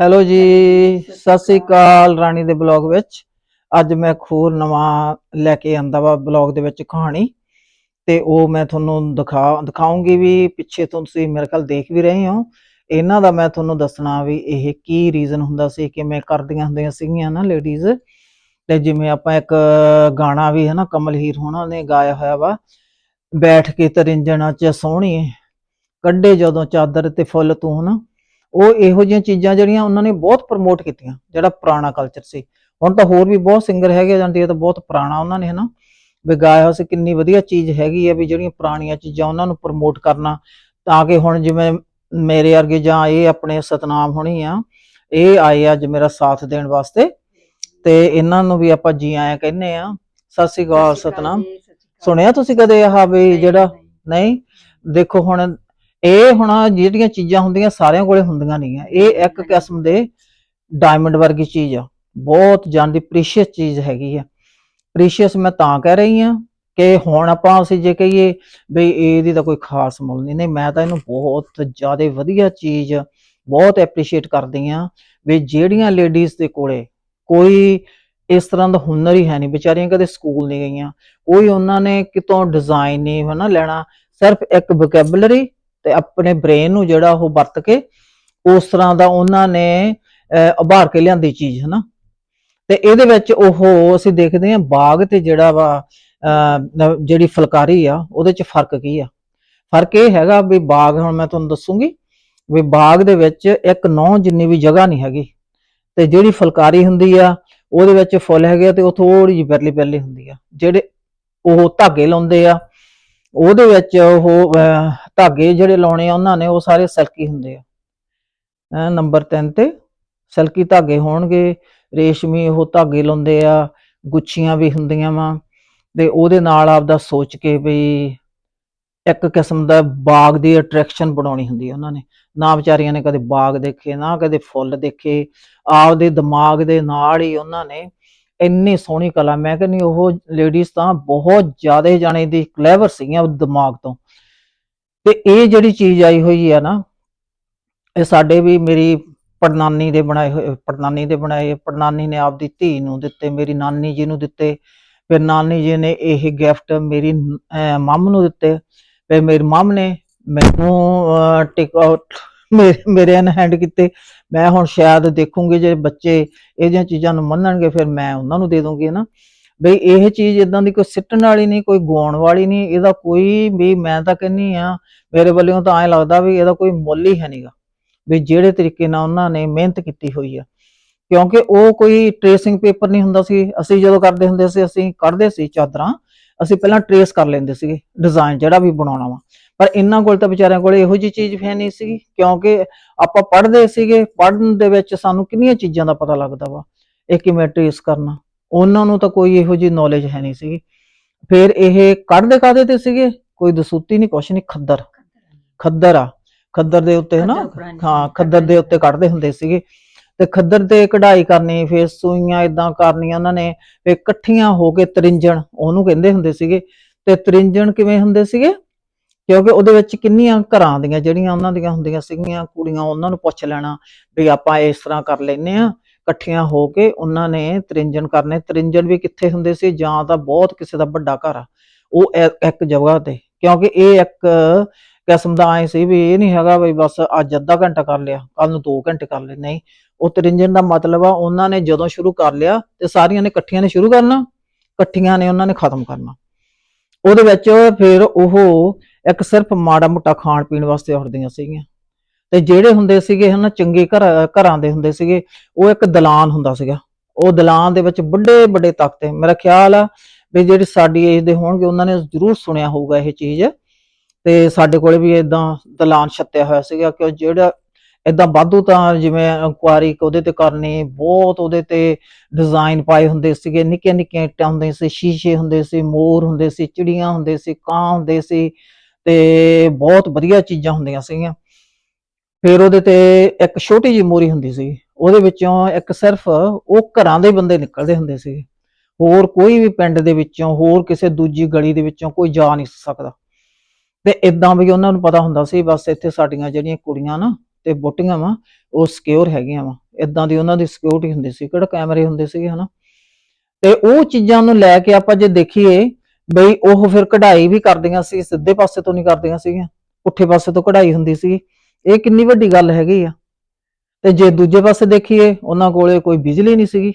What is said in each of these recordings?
Hello ਜੀ, ਸਤਿ ਸ੍ਰੀ ਅਕਾਲ ਰਾਣੀ ਦੇ blog ਵਿੱਚ। ਅੱਜ ਮੈਂ ਖੂਰ ਨਵਾਂ ਲੈ ਕੇ ਆਂਦਾ ਵਾ ਬਲੌਗ ਦੇ ਵਿੱਚ ਕਹਾਣੀ। ਤੇ ਉਹ ਮੈਂ ਤੁਹਾਨੂੰ ਦਿਖਾ, ਦਿਖਾਉਂਗੀ ਵੀ ਪਿੱਛੇ ਤੋਂ ਤੁਸੀਂ ਮੇਰੇ ਖਿਆਲ ਦੇਖ ਵੀ ਰਹੇ ਹੋ। ਇਹਨਾਂ ਦਾ ਮੈਂ ਤੁਹਾਨੂੰ ਦੱਸਣਾ ਵੀ ਇਹ ਕੀ ਰੀਜ਼ਨ ਹੁੰਦਾ ਸੀ ਕਿਵੇਂ ਕਰਦੀਆਂ ਹੁੰਦੀਆਂ ਸੀਗੀਆਂ ਨਾ ਲੇਡੀਜ਼ ਤੇ ਜਿਵੇਂ ਆਪਾਂ ਇੱਕ ਗਾਣਾ ਵੀ ਹੈ ਨਾ, ਕਮਲ ਹੀਰ ਹੋਣਾ ਨੇ ਗਾਇਆ ਹੋਇਆ ਵਾ, ਬੈਠ ਕੇ ਤਰਿੰਜਣਾ ਚ ਸੋਹਣੀ ਕੱਢੇ ਜਦੋਂ ਚਾਦਰ ਤੇ ਫੁੱਲ ਤੂੰ ਨਾ। ਉਹ ਇਹੋ ਜਿਹੀਆਂ ਚੀਜ਼ਾਂ ਜਿਹੜੀਆਂ ਉਹਨਾਂ ਨੇ ਬਹੁਤ ਪ੍ਰਮੋਟ ਕੀਤੀਆਂ ਜਿਹੜਾ ਪੁਰਾਣਾ ਕਲਚਰ ਸੀ। ਹੁਣ ਤਾਂ ਹੋਰ ਵੀ ਬਹੁਤ ਸਿੰਗਰ ਹੈਗੇ ਜਾਂਦੇ ਆ ਤਾਂ ਬਹੁਤ ਪੁਰਾਣਾ ਉਹਨਾਂ ਨੇ ਹਨਾ? ਵੀ ਗਾਇਆ ਹੋਇਆ ਸੀ ਕਿੰਨੀ ਵਧੀਆ ਚੀਜ਼ ਹੈਗੀ ਆ ਵੀ ਜਿਹੜੀਆਂ ਪੁਰਾਣੀਆਂ ਚੀਜ਼ਾਂ ਉਹਨਾਂ ਨੂੰ ਪ੍ਰਮੋਟ ਕਰਨਾ। ਤਾਂ ਕਿ ਹੁਣ ਜਿਵੇਂ ਮੇਰੇ ਵਰਗੇ ਜਾਂ ਇਹ ਆਪਣੇ ਸਤਨਾਮ ਹੋਣੀ ਆ ਇਹ ਆਏ ਅੱਜ ਮੇਰਾ ਸਾਥ ਦੇਣ ਵਾਸਤੇ। ਤੇ ਇਹਨਾਂ ਨੂੰ ਵੀ ਆਪਾਂ ਜੀ ਆਇਆਂ ਕਹਿੰਨੇ ਆ ਸਤਿ ਸ੍ਰੀ ਅਕਾਲ ਸਤਨਾਮ। ਸੁਣਿਆ ਤੁਸੀਂ ਕਦੇ ਆਹ ਵੀ ਜਿਹੜਾ ਨਹੀਂ? ਦੇਖੋ ਹੁਣ ਇਹ ਹੁਣ ਜਿਹੜੀਆਂ ਚੀਜ਼ਾਂ ਹੁੰਦੀਆਂ ਸਾਰਿਆਂ ਕੋਲੇ ਹੁੰਦੀਆਂ ਨਹੀਂ ਆ। ਇਹ ਇੱਕ ਕਿਸਮ ਦੇ ਡਾਇਮੰਡ ਵਰਗੀ ਚੀਜ਼ ਆ। ਬਹੁਤ ਜਾਂਦੀ ਪ੍ਰੀਸ਼ੀਅਸ ਚੀਜ਼ ਹੈਗੀ ਆ। ਪ੍ਰੀਸ਼ੀਅਸ ਮੈਂ ਤਾਂ ਕਹਿ ਰਹੀ ਆ ਕਿ ਹੁਣ ਆਪਾਂ ਅਸੀਂ ਜੇ ਕਹੀਏ ਵੀ ਇਹਦੀ ਤਾਂ ਕੋਈ ਖਾਸ ਮੁੱਲ ਨਹੀਂ। ਨਹੀਂ ਮੈਂ ਤਾਂ ਇਹਨੂੰ ਬਹੁਤ ਜ਼ਿਆਦਾ ਵਧੀਆ ਚੀਜ਼ ਬਹੁਤ ਐਪਰੀਸ਼ੀਏਟ ਕਰਦੀ ਆ ਵੀ ਜਿਹੜੀਆਂ ਲੇਡੀਜ਼ ਦੇ ਕੋਲੇ ਕੋਈ ਇਸ ਤਰ੍ਹਾਂ ਦਾ ਹੁਨਰ ਹੀ ਹੈ ਨਹੀਂ। ਵਿਚਾਰੀਆਂ ਕਦੇ ਸਕੂਲ ਨਹੀਂ ਗਈਆਂ। ਕੋਈ ਉਹਨਾਂ ਨੇ ਕਿਤੋਂ ਡਿਜ਼ਾਈਨ ਨਹੀਂ ਹਨਾ ਲੈਣਾ। ਸਿਰਫ ਇੱਕ ਵੋਕੈਬਲਰੀ ਤੇ ਆਪਣੇ ਬ੍ਰੇਨ ਨੂੰ ਜਿਹੜਾ ਉਹ ਵਰਤ ਕੇ ਉਸ ਤਰ੍ਹਾਂ ਦਾ ਉਹਨਾਂ ਨੇ ਉਭਾਰ ਕੇ ਲਿਆਂਦੀ ਚੀਜ਼ ਹਨਾ? ਤੇ ਇਹਦੇ ਵਿੱਚ ਉਹ ਅਸੀਂ ਦੇਖਦੇ ਹਾਂ ਬਾਗ ਤੇ ਜਿਹੜਾ ਵਾ ਅਹ, ਜਿਹੜੀ ਫੁਲਕਾਰੀ ਆ ਉਹਦੇ ਚ ਫ਼ਰਕ ਕੀ ਆ? ਫ਼ਰਕ ਇਹ ਹੈਗਾ ਵੀ ਬਾਗ ਹੁਣ ਮੈਂ ਤੁਹਾਨੂੰ ਦੱਸੂਗੀ ਵੀ ਬਾਗ ਦੇ ਵਿੱਚ ਇੱਕ ਨੌ ਜਿੰਨੀ ਵੀ ਜਗ੍ਹਾ ਨਹੀਂ ਹੈਗੀ। ਤੇ ਜਿਹੜੀ ਫੁਲਕਾਰੀ ਹੁੰਦੀ ਆ ਉਹਦੇ ਵਿੱਚ ਫੁੱਲ ਹੈਗੇ ਆ ਤੇ ਉਹ ਥੋੜੀ ਜਿਹੀ ਪਰਲੀ ਪਰਲੀ ਹੁੰਦੀ ਆ। ਜਿਹੜੇ ਉਹ ਧਾਗੇ ਲਾਉਂਦੇ ਆ ਉਹਦੇ ਵਿੱਚ ਉਹ ਧਾਗੇ ਜਿਹੜੇ ਲਾਉਣੇ ਆ, ਉਹਨਾਂ ਨੇ ਉਹ ਸਾਰੇ ਸਲਕੀ ਹੁੰਦੇ ਆ। ਨੰਬਰ 3 ਤੇ ਸਲਕੀ ਧਾਗੇ ਹੋਣਗੇ, ਰੇਸ਼ਮੀ ਉਹ ਧਾਗੇ ਲਾਉਂਦੇ ਆ, ਗੁੱਛੀਆਂ ਵੀ ਹੁੰਦੀਆਂ ਵਾ, ਤੇ ਉਹਦੇ ਨਾਲ ਆਪਦਾ ਸੋਚ ਕੇ ਵੀ ਇੱਕ ਕਿਸਮ ਦਾ ਬਾਗ ਦੀ ਅਟਰੈਕਸ਼ਨ ਬਣਾਉਣੀ ਹੁੰਦੀ ਹੈ ਉਹਨਾਂ ਨੇ। ਨਾ ਵਿਚਾਰੀਆਂ ਨੇ ਕਦੇ ਬਾਗ ਦੇਖੇ, ਨਾ ਕਦੇ ਫੁੱਲ ਦੇਖੇ, ਆਪਦੇ ਦਿਮਾਗ ਦੇ ਨਾਲ ਹੀ ਉਹਨਾਂ ਨੇ ਇੰਨੀ ਸੋਹਣੀ ਕਲਾ ਮੈਂ ਕਹਿੰਦੀ ਉਹ ਲੇਡੀਜ਼ ਤਾਂ ਬਹੁਤ ਜ਼ਿਆਦਾ ਜਾਣੇ ਦੀ ਕਲੇਵਰ ਸੀਗੀਆਂ ਦਿਮਾਗ ਤੋਂ। ਤੇ ਇਹ ਜਿਹੜੀ ਚੀਜ਼ ਆਈ ਹੋਈ ਆ ਨਾ ਇਹ ਸਾਡੇ ਵੀ ਮੇਰੀ ਪੜਨਾਨੀ ਦੇ ਬਣਾਏ ਹੋਏ ਪੜਨਾਨੀ ਦੇ ਬਣਾਏ ਪੜਨਾਨੀ ਨੇ ਆਪਦੀ ਧੀ ਨੂੰ ਦਿੱਤੇ ਮੇਰੀ ਨਾਨੀ ਜੀ ਨੂੰ ਦਿੱਤੇ ਫਿਰ ਨਾਨੀ ਜੀ ਨੇ ਇਹ ਗਿਫਟ ਮੇਰੀ ਅਹ, ਮੰਮ ਨੂੰ ਦਿੱਤੇ ਫਿਰ ਮੇਰੀ ਮੰਮ ਨੇ ਮੈਨੂੰ ਟਿਕ ਆਊਟ ਮੇਰੇ ਹਨ ਹੈਂਡ ਕੀਤੇ। ਮੈਂ ਹੁਣ ਸ਼ਾਇਦ ਦੇਖੂੰਗੀ ਜੇ ਬੱਚੇ ਇਹ ਚੀਜ਼ਾਂ ਨੂੰ ਮੰਨਣਗੇ, ਫਿਰ ਮੈਂ ਉਹਨਾਂ ਨੂੰ ਦੇ ਦੂੰਗੀ ਨਾ। ਬਈ ਇਹ ਚੀਜ਼ ਇਦਾਂ ਦੀ ਕੋਈ ਸਿੱਟਣ ਵਾਲੀ ਨਹੀਂ, ਕੋਈ ਗਾਉਣ ਵਾਲੀ ਨਹੀਂ, ਇਹਦਾ ਕੋਈ ਵੀ ਮੈਂ ਤਾਂ ਕਹਿੰਨੀ ਆ, ਮੇਰੇ ਵੱਲੋਂ ਤਾਂ ਐਂ ਲੱਗਦਾ ਵੀ ਇਹਦਾ ਕੋਈ ਮੁੱਲ ਹੀ ਹੈ ਨਹੀਂਗਾ ਵੀ ਜਿਹੜੇ ਤਰੀਕੇ ਨਾਲ ਉਹਨਾਂ ਨੇ ਮਿਹਨਤ ਕੀਤੀ ਹੋਈ ਆ। ਕਿਉਂਕਿ ਉਹ ਕੋਈ ਟ੍ਰੇਸਿੰਗ ਪੇਪਰ ਨਹੀਂ ਹੁੰਦਾ ਸੀ। ਅਸੀਂ ਜਦੋਂ ਕਰਦੇ ਹੁੰਦੇ ਸੀ, ਅਸੀਂ ਕੱਢਦੇ ਸੀ ਚਾਦਰਾਂ, ਅਸੀਂ ਪਹਿਲਾਂ ਟ੍ਰੇਸ ਕਰ ਲੈਂਦੇ ਸੀਗੇ ਡਿਜ਼ਾਈਨ ਜਿਹੜਾ ਵੀ ਬਣਾਉਣਾ ਵਾ। ਪਰ ਇਹਨਾਂ ਕੋਲ ਤਾਂ ਵਿਚਾਰਿਆਂ ਕੋਲ ਇਹੋ ਜੀ ਚੀਜ਼ ਹੈ ਨਹੀਂ ਸੀਗੀ ਕਿਉਂਕਿ ਆਪਾਂ ਪੜ੍ਹਦੇ ਸੀਗੇ ਪੜ੍ਹਨ ਦੇ ਵਿੱਚ ਸਾਨੂੰ ਕਿੰਨੀਆਂ ਚੀਜ਼ਾਂ ਦਾ ਪਤਾ ਲੱਗਦਾ ਵਾ ਇਹ ਕਿਵੇਂ ਟ੍ਰੇਸ ਕਰਨਾ ਉਹਨਾਂ ਨੂੰ ਤਾਂ ਕੋਈ ਇਹੋ ਜੀ ਨੌਲੇਜ ਹੈ ਨਹੀਂ ਸੀਗੀ। ਫਿਰ ਇਹ ਕੱਢਦੇ ਕਾਦੇ ਤੇ ਸੀਗੇ? ਕੋਈ ਦਸੂਤੀ ਨਹੀਂ ਕੁਛ ਨਹੀਂ ਖੱਦਰ। ਖੱਦਰ ਆ ਖੱਦਰ ਦੇ ਉੱਤੇ ਹਨਾ ਹਾਂ ਖੱਦਰ ਦੇ ਉੱਤੇ ਕੱਢਦੇ ਹੁੰਦੇ ਸੀਗੇ। ਤੇ ਖੱਦਰ ਤੇ ਕਢਾਈ ਕਰਨੀ ਫਿਰ ਸੂਈਆਂ ਇਦਾਂ ਕਰਨੀਆਂ ਉਹਨਾਂ ਨੇ ਇਕੱਠੀਆਂ ਹੋ ਕੇ ਤਰਿੰਜਣ ਉਹਨੂੰ ਕਹਿੰਦੇ ਹੁੰਦੇ ਸੀਗੇ। ਤੇ ਤਰਿੰਜਣ ਕਿਵੇਂ ਹੁੰਦੇ ਸੀਗੇ? ਕਿਉਂਕਿ ਉਹਦੇ ਵਿੱਚ ਕਿੰਨੀਆਂ ਘਰਾਂ ਦੀਆਂ ਜਿਹੜੀਆਂ ਉਹਨਾਂ ਦੀਆਂ ਹੁੰਦੀਆਂ ਸੀਗੀਆਂ ਕੁੜੀਆਂ, ਉਹਨਾਂ ਨੂੰ ਪੁੱਛ ਲੈਣਾ ਵੀ ਆਪਾਂ ਇਸ ਤਰ੍ਹਾਂ ਕਰ ਲੈਨੇ ਆ ਇਕੱਠੀਆਂ ਹੋ ਕੇ ਉਹਨਾਂ ਨੇ ਤਰਿੰਜਣ ਕਰਨੇ। ਤਰਿੰਜਣ ਵੀ ਕਿੱਥੇ ਹੁੰਦੇ ਸੀ? ਜਾਂ ਤਾਂ ਬਹੁਤ ਕਿਸੇ ਦਾ ਵੱਡਾ ਘਰ ਆ, ਉਹ ਇੱਕ ਜਗ੍ਹਾ ਤੇ। ਕਿਉਂਕਿ ਇਹ ਇੱਕ ਕਿਸਮ ਦਾ ਐ ਸੀ ਵੀ ਇਹ ਨਹੀਂ ਹੈਗਾ ਵੀ ਬਸ ਅੱਜ ਅੱਧਾ ਘੰਟਾ ਕਰ ਲਿਆ ਕੱਲ ਨੂੰ 2 ਘੰਟੇ ਕਰ ਲਏ ਨਹੀਂ, ਉਹ ਤਰਿੰਜਣ ਦਾ ਮਤਲਬ ਆ, ਉਹਨਾਂ ਨੇ ਜਦੋਂ ਸ਼ੁਰੂ ਕਰ ਲਿਆ ਤੇ ਸਾਰੀਆਂ ਨੇ ਇਕੱਠੀਆਂ ਨੇ ਸ਼ੁਰੂ ਕਰਨਾ, ਇਕੱਠੀਆਂ ਨੇ ਉਹਨਾਂ ਨੇ ਖਤਮ ਕਰਨਾ। ਉਹਦੇ ਵਿੱਚ ਫਿਰ ਉਹ ਇੱਕ ਸਿਰਫ ਮਾੜਾ ਮੋਟਾ ਖਾਣ ਪੀਣ ਵਾਸਤੇ ਉੱਠਦੀਆਂ ਸੀਗੀਆਂ। ਤੇ ਜਿਹੜੇ ਹੁੰਦੇ ਸੀਗੇ ਹਨਾ, ਚੰਗੇ ਘਰ, ਘਰਾਂ ਦੇ ਹੁੰਦੇ ਸੀਗੇ, ਉਹ ਇੱਕ ਦਲਾਨ ਹੁੰਦਾ ਸੀਗਾ। ਉਹ ਦਲਾਨ ਦੇ ਵਿੱਚ ਵੱਡੇ ਵੱਡੇ ਤਖਤੇ ਮੇਰਾ ਖਿਆਲ ਆ ਵੀ ਜਿਹੜੇ ਸਾਡੀ ਏਜ ਦੇ ਹੋਣਗੇ, ਉਹਨਾਂ ਨੇ ਜ਼ਰੂਰ ਸੁਣਿਆ ਹੋਊਗਾ ਇਹ ਚੀਜ਼। ਤੇ ਸਾਡੇ ਕੋਲੇ ਵੀ ਇਦਾਂ ਦਲਾਨ ਛੱਤਿਆ ਹੋਇਆ ਸੀਗਾ ਕਿ ਜਿਹੜਾ ਇਦਾਂ ਵਾਧੂ ਤਾਂ ਜਿਵੇਂ ਕੁਆਰੀ ਉਹਦੇ ਤੇ ਕਰਨੀ, ਬਹੁਤ ਉਹਦੇ ਤੇ ਡਿਜ਼ਾਈਨ ਪਾਏ ਹੁੰਦੇ ਸੀਗੇ। ਨਿੱਕੀਆਂ ਨਿੱਕੀਆਂ ਇੱਟਾਂ ਹੁੰਦੀਆਂ ਸੀ, ਸ਼ੀਸ਼ੇ ਹੁੰਦੇ ਸੀ, ਮੋਰ ਹੁੰਦੇ ਸੀ, ਚਿੜੀਆਂ ਹੁੰਦੇ ਸੀ, ਕਾਂ ਹੁੰਦੇ ਸੀ। ਤੇ ਬਹੁਤ ਵਧੀਆ ਚੀਜ਼ਾਂ ਹੁੰਦੀਆਂ ਸੀਗੀਆਂ। ਫਿਰ ਉਹਦੇ ਤੇ ਇੱਕ ਛੋਟੀ ਜਿਹੀ ਮੋਰੀ ਹੁੰਦੀ ਸੀ, ਉਹਦੇ ਵਿੱਚੋਂ ਇੱਕ ਸਿਰਫ ਉਹ ਘਰਾਂ ਦੇ ਬੰਦੇ ਨਿਕਲਦੇ ਹੁੰਦੇ ਸੀ। ਹੋਰ ਕੋਈ ਵੀ ਪਿੰਡ ਦੇ ਵਿੱਚੋਂ, ਹੋਰ ਕਿਸੇ ਦੂਜੀ ਗਲੀ ਦੇ ਵਿੱਚੋਂ ਕੋਈ ਜਾ ਨਹੀਂ ਸਕਦਾ। ਤੇ ਇਦਾਂ ਵੀ ਉਹਨਾਂ ਨੂੰ ਪਤਾ ਹੁੰਦਾ ਸੀ, ਬਸ ਇੱਥੇ ਸਾਡੀਆਂ ਜਿਹੜੀਆਂ ਕੁੜੀਆਂ ਨਾ ਤੇ ਬੋਟੀਆਂ ਵਾ, ਉਹ ਸਿਕਿਉਰ ਹੈਗੀਆਂ ਵਾ। ਇਦਾਂ ਦੀ ਉਹਨਾਂ ਦੀ ਸਿਕਿਉਰਿਟੀ ਹੁੰਦੀ ਸੀ, ਕਿਹੜਾ ਕੈਮਰੇ ਹੁੰਦੇ ਸੀਗੇ, ਹਨਾ। ਤੇ ਉਹ ਚੀਜ਼ਾਂ ਨੂੰ ਲੈ ਕੇ ਆਪਾਂ ਜੇ ਦੇਖੀਏ ਬਈ ਉਹ ਫਿਰ ਕਢਾਈ ਵੀ ਕਰਦੀਆਂ ਸੀ, ਸਿੱਧੇ ਪਾਸੇ ਤੋਂ ਨਹੀਂ ਕਰਦੀਆਂ ਸੀਗੀਆਂ। ਪੁੱਠੇ ਪਾਸੇ ਤੋਂ ਕਢਾਈ ਹੁੰਦੀ ਸੀ ਇਹ ਕਿੰਨੀ ਵੱਡੀ ਗੱਲ ਹੈਗੀ ਆ। ਤੇ ਜੇ ਦੂਜੇ ਪਾਸੇ ਦੇਖੀਏ, ਉਹਨਾਂ ਕੋਲੇ ਕੋਈ ਬਿਜਲੀ ਨਹੀਂ ਸੀਗੀ।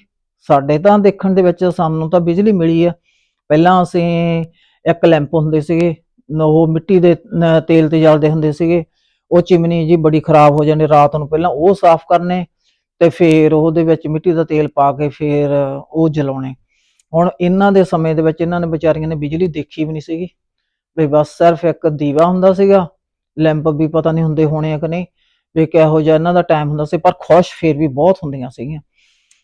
ਸਾਡੇ ਤਾਂ ਦੇਖਣ ਦੇ ਵਿੱਚ ਸਾਨੂੰ ਤਾਂ ਬਿਜਲੀ ਮਿਲੀ ਆ। ਪਹਿਲਾਂ ਅਸੀਂ ਇੱਕ ਲੈਂਪ ਹੁੰਦੇ ਸੀਗੇ, ਉਹ ਮਿੱਟੀ ਦੇ ਤੇਲ ਤੇ ਜਲਦੇ ਹੁੰਦੇ ਸੀਗੇ। ਉਹ ਚਿਮਨੀ ਜੀ ਬੜੀ ਖਰਾਬ ਹੋ ਜਾਂਦੀ, ਰਾਤ ਨੂੰ ਪਹਿਲਾਂ ਉਹ ਸਾਫ਼ ਕਰਨੇ ਤੇ ਫਿਰ ਉਹਦੇ ਵਿੱਚ ਮਿੱਟੀ ਦਾ ਤੇਲ ਪਾ ਕੇ ਫਿਰ ਉਹ ਜਲਾਉਣੇ। ਹੁਣ ਇਹਨਾਂ ਦੇ ਸਮੇਂ ਦੇ ਵਿੱਚ ਇਹਨਾਂ ਨੇ ਵਿਚਾਰੀਆਂ ਨੇ ਬਿਜਲੀ ਦੇਖੀ ਵੀ ਨਹੀਂ ਸੀਗੀ। ਵੀ ਬਸ ਸਿਰਫ ਇੱਕ ਦੀਵਾ ਹੁੰਦਾ ਸੀਗਾ, ਲੈਂਪ ਵੀ ਪਤਾ ਨਹੀਂ ਹੁੰਦੇ ਹੋਣੇ ਆ ਕਿ ਨਹੀਂ, ਵੀ ਕਿਹੋ ਜਿਹਾ ਇਹਨਾਂ ਦਾ ਟਾਈਮ ਹੁੰਦਾ ਸੀ, ਪਰ ਖੁਸ਼ ਫਿਰ ਵੀ ਬਹੁਤ ਹੁੰਦੀਆਂ ਸੀਗੀਆਂ।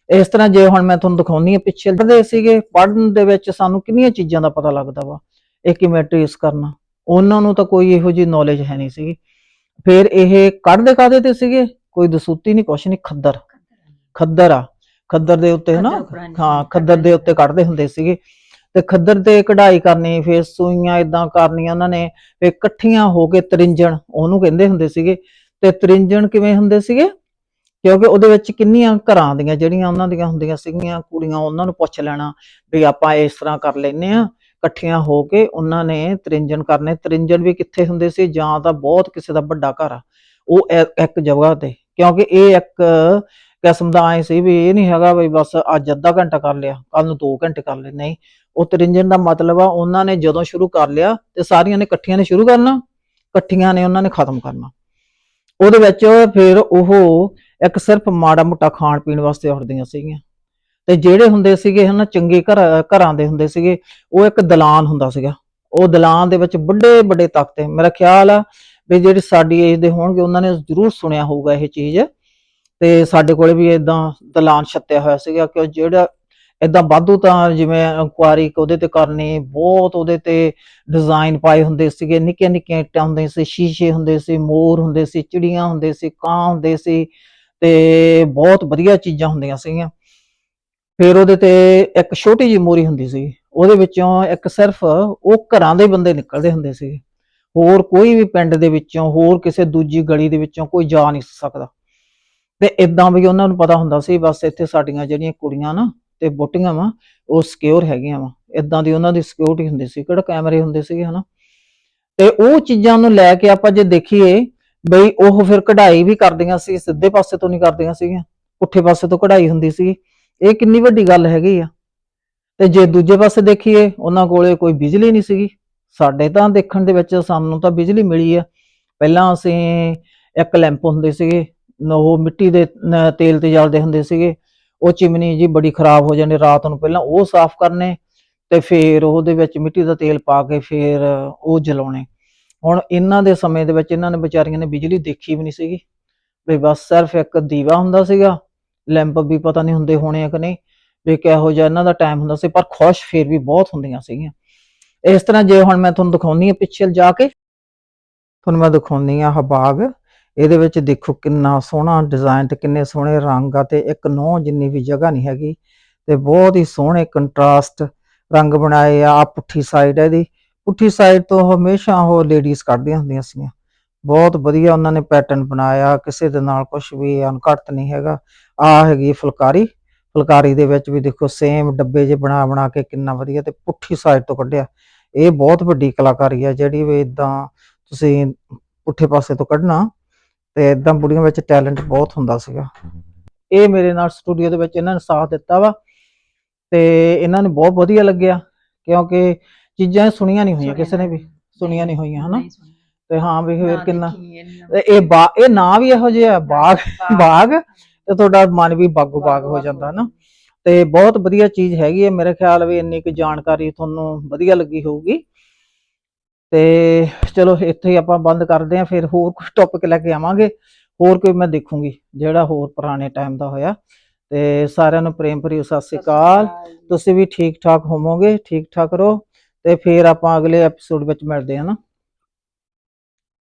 ਇਸ ਤਰ੍ਹਾਂ ਜੇ ਹੁਣ ਮੈਂ ਤੁਹਾਨੂੰ ਦਿਖਾਉਣੀ ਆ ਪਿੱਛੇ, ਪੜ੍ਹਦੇ ਸੀਗੇ, ਪੜ੍ਹਨ ਦੇ ਵਿੱਚ ਸਾਨੂੰ ਕਿੰਨੀਆਂ ਚੀਜ਼ਾਂ ਦਾ ਪਤਾ ਲੱਗਦਾ ਵਾ, ਇਹ ਕਿਵੇਂ ਟ੍ਰੇਸ ਕਰਨਾ, ਉਹਨਾਂ ਨੂੰ ਤਾਂ ਕੋਈ ਇਹੋ ਜਿਹੀ ਨੌਲੇਜ ਹੈ ਨਹੀਂ ਸੀਗੀ। ਫਿਰ ਇਹ ਕੱਢਦੇ ਕਾਦੇ ਤੇ ਸੀਗੇ? ਕੋਈ ਦਸੂਤੀ ਨਹੀਂ, ਕੁਛ ਨਹੀਂ, ਖੱਦਰ। ਖੱਦਰ ਆ। ਖੱਦਰ ਦੇ ਉੱਤੇ ਹਨਾ? ਖੱਦਰ ਪੁਰਾਣੀ ਹਾਂ ਖੱਦਰ ਦੇ ਉੱਤੇ ਕੱਢਦੇ ਹੁੰਦੇ ਸੀਗੇ। ਤੇ ਖੱਦਰ ਤੇ ਕਢਾਈ ਕਰਨੀ ਫਿਰ ਸੂਈਆਂ ਇਦਾਂ ਕਰਨੀਆਂ ਉਹਨਾਂ ਨੇ ਫਿਰ ਇਕੱਠੀਆਂ ਹੋ ਕੇ ਤਰਿੰਜਣ ਉਹਨੂੰ ਕਹਿੰਦੇ ਹੁੰਦੇ ਸੀਗੇ। ਤੇ ਤਰਿੰਜਣ ਕਿਵੇਂ ਹੁੰਦੇ ਸੀਗੇ? ਕਿਉਂਕਿ ਉਹਦੇ ਵਿੱਚ ਕਿੰਨੀਆਂ ਘਰਾਂ ਦੀਆਂ ਜਿਹੜੀਆਂ ਉਹਨਾਂ ਦੀਆਂ ਹੁੰਦੀਆਂ ਸੀਗੀਆਂ ਕੁੜੀਆਂ ਉਹਨਾਂ ਨੂੰ ਪੁੱਛ ਲੈਣਾ ਵੀ ਆਪਾਂ ਇਸ ਤਰ੍ਹਾਂ ਕਰ ਲੈਨੇ ਆ ਇਕੱਠੀਆਂ ਹੋ ਕੇ ਉਹਨਾਂ ਨੇ ਤਰਿੰਜਣ ਕਰਨੇ। ਤਰਿੰਜਣ ਵੀ ਕਿੱਥੇ ਹੁੰਦੇ ਸੀ? ਜਾਂ ਤਾਂ ਬਹੁਤ ਕਿਸੇ ਦਾ ਵੱਡਾ ਘਰ ਆ। ਉਹ ਇੱਕ ਜਗ੍ਹਾ ਤੇ। ਕਿਉਂਕਿ ਇਹ ਇੱਕ ਕਿਸਮ ਦਾ ਐ ਸੀ ਵੀ ਇਹ ਨਹੀਂ ਹੈਗਾ ਬਈ ਬਸ ਅੱਜ ਅੱਧਾ ਘੰਟਾ ਕਰ ਲਿਆ ਕੱਲ ਨੂੰ 2 ਘੰਟੇ ਕਰ ਲਏ। ਨਹੀਂ, ਉਹ ਤਰਿੰਜਨ ਦਾ ਮਤਲਬ ਆ, ਉਹਨਾਂ ਨੇ ਜਦੋਂ ਸ਼ੁਰੂ ਕਰ ਲਿਆ ਤੇ ਸਾਰੀਆਂ ਨੇ ਇਕੱਠੀਆਂ ਨੇ ਸ਼ੁਰੂ ਕਰਨਾ, ਇਕੱਠੀਆਂ ਨੇ ਉਹਨਾਂ ਨੇ ਖਤਮ ਕਰਨਾ। ਉਹਦੇ ਵਿੱਚ ਫਿਰ ਉਹ ਇੱਕ ਸਿਰਫ ਮਾੜਾ ਮੋਟਾ ਖਾਣ ਪੀਣ ਵਾਸਤੇ ਉੱਠਦੀਆਂ ਸੀਗੀਆਂ। ਤੇ ਜਿਹੜੇ ਹੁੰਦੇ ਸੀਗੇ ਹਨਾ, ਚੰਗੇ ਘਰ, ਘਰਾਂ ਦੇ ਹੁੰਦੇ ਸੀਗੇ, ਉਹ ਇੱਕ ਦਲਾਨ ਹੁੰਦਾ ਸੀਗਾ। ਉਹ ਦਲਾਨ ਦੇ ਵਿੱਚ ਵੱਡੇ ਵੱਡੇ ਤਖਤੇ ਮੇਰਾ ਖਿਆਲ ਆ ਵੀ ਜਿਹੜੀ ਸਾਡੀ ਏਜ ਦੇ ਹੋਣਗੇ, ਉਹਨਾਂ ਨੇ ਜ਼ਰੂਰ ਸੁਣਿਆ ਹੋਊਗਾ ਇਹ ਚੀਜ਼। ਤੇ ਸਾਡੇ ਕੋਲੇ ਵੀ ਇਦਾਂ ਦਲਾਨ ਛੱਤਿਆ ਹੋਇਆ ਸੀਗਾ ਕਿ ਜਿਹੜਾ ਇਦਾਂ ਵਾਧੂ ਤਾਂ ਜਿਵੇਂ ਕੁਆਰੀ ਉਹਦੇ ਤੇ ਕਰਨੀ, ਬਹੁਤ ਉਹਦੇ ਤੇ ਡਿਜ਼ਾਈਨ ਪਾਏ ਹੁੰਦੇ ਸੀਗੇ ਨਿੱਕੀਆਂ ਨਿੱਕੀਆਂ ਇੱਟਾਂ ਹੁੰਦੀਆਂ ਸੀ, ਸ਼ੀਸ਼ੇ ਹੁੰਦੇ ਸੀ, ਮੋਰ ਹੁੰਦੇ ਸੀ, ਚਿੜੀਆਂ ਹੁੰਦੇ ਸੀ, ਕਾਂ ਹੁੰਦੇ ਸੀ ਤੇ ਬਹੁਤ ਵਧੀਆ ਚੀਜ਼ਾਂ ਹੁੰਦੀਆਂ ਸੀਗੀਆਂ। ਫਿਰ ਉਹਦੇ ਤੇ ਇੱਕ ਛੋਟੀ ਜਿਹੀ ਮੋਰੀ ਹੁੰਦੀ ਸੀ, ਉਹਦੇ ਵਿੱਚੋਂ ਇੱਕ ਸਿਰਫ ਉਹ ਘਰਾਂ ਦੇ ਬੰਦੇ ਨਿਕਲਦੇ ਹੁੰਦੇ ਸੀ। ਹੋਰ ਕੋਈ ਵੀ ਪਿੰਡ ਦੇ ਵਿੱਚੋਂ, ਹੋਰ ਕਿਸੇ ਦੂਜੀ ਗਲੀ ਦੇ ਵਿੱਚੋਂ ਕੋਈ ਜਾ ਨਹੀਂ ਸਕਦਾ। ਤੇ ਇਦਾਂ ਵੀ ਉਹਨਾਂ ਨੂੰ ਪਤਾ ਹੁੰਦਾ ਸੀ, ਬਸ ਇੱਥੇ ਸਾਡੀਆਂ ਜਿਹੜੀਆਂ ਕੁੜੀਆਂ ਨਾ ਤੇ ਬੋਟੀਆਂ ਵਾ, ਉਹ ਸਿਕਿਉਰ ਹੈਗੀਆਂ ਵਾ। ਇਦਾਂ ਦੀ ਉਹਨਾਂ ਦੀ ਸਿਕਿਉਰਿਟੀ ਹੁੰਦੀ ਸੀ, ਕਿਹੜਾ ਕੈਮਰੇ ਹੁੰਦੇ ਸੀਗੇ, ਹਨਾ? ਤੇ ਉਹ ਚੀਜ਼ਾਂ ਨੂੰ ਲੈ ਕੇ ਆਪਾਂ ਜੇ ਦੇਖੀਏ, ਬਈ ਉਹ ਫਿਰ ਕਢਾਈ ਵੀ ਕਰਦੀਆਂ ਸੀ, ਸਿੱਧੇ ਪਾਸੇ ਤੋਂ ਨਹੀਂ ਕਰਦੀਆਂ ਸੀਗੀਆਂ, ਪੁੱਠੇ ਪਾਸੇ ਤੋਂ ਕਢਾਈ ਹੁੰਦੀ ਸੀ। ਇਹ ਕਿੰਨੀ ਵੱਡੀ ਗੱਲ ਹੈਗੀ ਆ। ਤੇ ਜੇ ਦੂਜੇ ਪਾਸੇ ਦੇਖੀਏ, ਉਹਨਾਂ ਕੋਲੇ ਕੋਈ ਬਿਜਲੀ ਨਹੀਂ ਸੀਗੀ। ਸਾਡੇ ਤਾਂ ਦੇਖਣ ਦੇ ਵਿੱਚ ਸਾਨੂੰ ਤਾਂ ਬਿਜਲੀ ਮਿਲੀ ਆ। ਪਹਿਲਾਂ ਅਸੀਂ ਇੱਕ ਲੈਂਪ ਹੁੰਦੇ ਸੀਗੇ ਨ- ਉਹ ਮਿੱਟੀ ਦੇ ਨ- ਤੇਲ ਤੇ ਜਲਦੇ ਹੁੰਦੇ ਸੀਗੇ। ਉਹ ਚਿਮਨੀ ਜੀ ਬੜੀ ਖਰਾਬ ਹੋ ਜਾਂਦੀ, ਰਾਤ ਨੂੰ ਪਹਿਲਾਂ ਉਹ ਸਾਫ਼ ਕਰਨੇ ਤੇ ਫਿਰ ਉਹਦੇ ਵਿੱਚ ਮਿੱਟੀ ਦਾ ਤੇਲ ਪਾ ਕੇ ਫਿਰ ਉਹ ਜਲਾਉਣੇ। ਹੁਣ ਇਹਨਾਂ ਦੇ ਸਮੇਂ ਦੇ ਵਿੱਚ ਇਹਨਾਂ ਨੇ ਵਿਚਾਰੀਆਂ ਨੇ ਬਿਜਲੀ ਦੇਖੀ ਵੀ ਨਹੀਂ ਸੀਗੀ। ਵੀ ਬਸ ਸਿਰਫ ਇੱਕ ਦੀਵਾ ਹੁੰਦਾ ਸੀਗਾ। ਲੈਂਪ ਵੀ ਪਤਾ ਨਹੀਂ ਹੁੰਦੇ ਹੋਣੇ ਆ ਕਿ ਨਹੀਂ। ਵੀ ਕਿਹੋ ਜਿਹਾ ਇਹਨਾਂ ਦਾ ਟਾਈਮ ਹੁੰਦਾ ਸੀ, ਪਰ ਖੁਸ਼ ਫਿਰ ਵੀ ਬਹੁਤ ਹੁੰਦੀਆਂ ਸੀਗੀਆਂ। ਇਸ ਤਰ੍ਹਾਂ ਜੇ ਹੁਣ ਮੈਂ ਤੁਹਾਨੂੰ ਦਿਖਾਉਣੀ ਆ ਪਿੱਛੇ ਜਾ ਕੇ। ਤੁਹਾਨੂੰ ਮੈਂ ਦਿਖਾਉਣੀ ਆ ਆਹ ਬਾਗ। ਇਹਦੇ ਵਿੱਚ ਦੇਖੋ ਕਿੰਨਾ ਸੋਹਣਾ ਡਿਜ਼ਾਈਨ ਤੇ ਕਿੰਨੇ ਸੋਹਣੇ ਰੰਗ ਆ ਤੇ ਇੱਕ ਨੋ ਜਿੰਨੀ ਵੀ ਜਗ੍ਹਾ ਨਹੀਂ ਹੈਗੀ ਤੇ ਬਹੁਤ ਹੀ ਸੋਹਣੇ ਕੰਟਰਾਸਟ ਰੰਗ ਬਣਾਏ ਆ ਪੁੱਠੀ ਸਾਈਡ ਹੈ ਇਹਦੀ। ਪੁੱਠੀ ਸਾਈਡ ਤੋਂ ਹਮੇਸ਼ਾ ਉਹ ਲੇਡੀਜ਼ ਕੱਢਦੀਆਂ ਹੁੰਦੀਆਂ ਸੀ ਬਹੁਤ ਵਧੀਆ ਉਹਨਾਂ ਨੇ ਪੈਟਰਨ ਬਣਾਇਆ, ਕਿਸੇ ਦੇ ਨਾਲ ਕੁਝ ਵੀ ਅਨਕਟ ਨਹੀਂ ਹੈਗਾ। ਆ ਹੈਗੀ ਫੁਲਕਾਰੀ ਫੁਲਕਾਰੀ ਦੇ ਵਿੱਚ ਵੀ ਦੇਖੋ ਸੇਮ ਡੱਬੇ ਜੇ ਬਣਾ ਬਣਾ ਕੇ ਕਿੰਨਾ ਵਧੀਆ ਤੇ ਪੁੱਠੀ ਸਾਈਡ ਤੋਂ ਕੱਢਿਆ। ਇਹ ਬਹੁਤ ਵੱਡੀ ਕਲਾਕਾਰੀ ਆ ਜਿਹੜੀ ਵੀ ਇਦਾਂ ਤੁਸੀਂ ਪੁੱਠੇ ਪਾਸੇ ਤੋਂ ਕੱਢਣਾ ਤੇ ਇਦਾਂ ਬੁੜੀਆਂ ਵਿੱਚ ਟੈਲੈਂਟ ਬਹੁਤ ਹੁੰਦਾ ਸੀਗਾ। ਇਹ ਮੇਰੇ ਨਾਲ ਸਟੂਡੀਓ ਦੇ ਵਿੱਚ ਇਹਨਾਂ ਨੇ ਸਾਥ ਦਿੱਤਾ ਵਾ ਤੇ ਇਹਨਾਂ ਨੂੰ ਬਹੁਤ ਵਧੀਆ ਲੱਗਿਆ ਕਿਉਂਕਿ ਚੀਜ਼ਾਂ ਸੁਣੀਆਂ ਨਹੀਂ ਹੋਈਆਂ ਕਿਸੇ ਨੇ ਵੀ ਸੁਣੀਆਂ ਨਹੀਂ ਹੋਈਆਂ ਹਨਾ। ਤੇ ਹਾਂ ਵੀ ਫਿਰ ਕਿੰਨਾ ਇਹ ਇਹ ਨਾਂ ਵੀ ਇਹੋ ਜਿਹਾ ਬਾਗ ਬਾਗ। ਤੇ ਤੁਹਾਡਾ ਮਨ ਵੀ ਬਾਗੋ ਬਾਗ ਹੋ ਜਾਂਦਾ ਨਾ ਤੇ ਬਹੁਤ ਵਧੀਆ ਚੀਜ਼ ਹੈਗੀ ਹੈ ਮੇਰੇ ਖਿਆਲ ਵੀ ਇੰਨੀ ਕੁ ਜਾਣਕਾਰੀ ਤੁਹਾਨੂੰ ਵਧੀਆ ਲੱਗੀ ਹੋਊਗੀ। ਤੇ ਚਲੋ ਇੱਥੇ ਹੀ ਆਪਾਂ ਬੰਦ ਕਰਦੇ ਹਾਂ ਫਿਰ ਹੋਰ ਕੁਝ ਟੌਪਿਕ ਲੈ ਕੇ ਆਵਾਂਗੇ। ਹੋਰ ਕੋਈ ਮੈਂ ਦੇਖੂੰਗੀ ਜਿਹੜਾ ਹੋਰ ਪੁਰਾਣੇ ਟਾਈਮ ਦਾ ਹੋਇਆ। ਤੇ ਸਾਰਿਆਂ ਨੂੰ ਪ੍ਰੇਮ ਭਰੀ ਸਤਿ ਸ੍ਰੀ ਅਕਾਲ। ਤੁਸੀਂ ਵੀ ਠੀਕ ਠਾਕ ਹੋਵੋਗੇ ਠੀਕ ਠਾਕ ਰਹੋ। ਤੇ ਫਿਰ ਆਪਾਂ ਅਗਲੇ ਐਪੀਸੋਡ ਵਿੱਚ ਮਿਲਦੇ ਹਾਂ ਨਾ।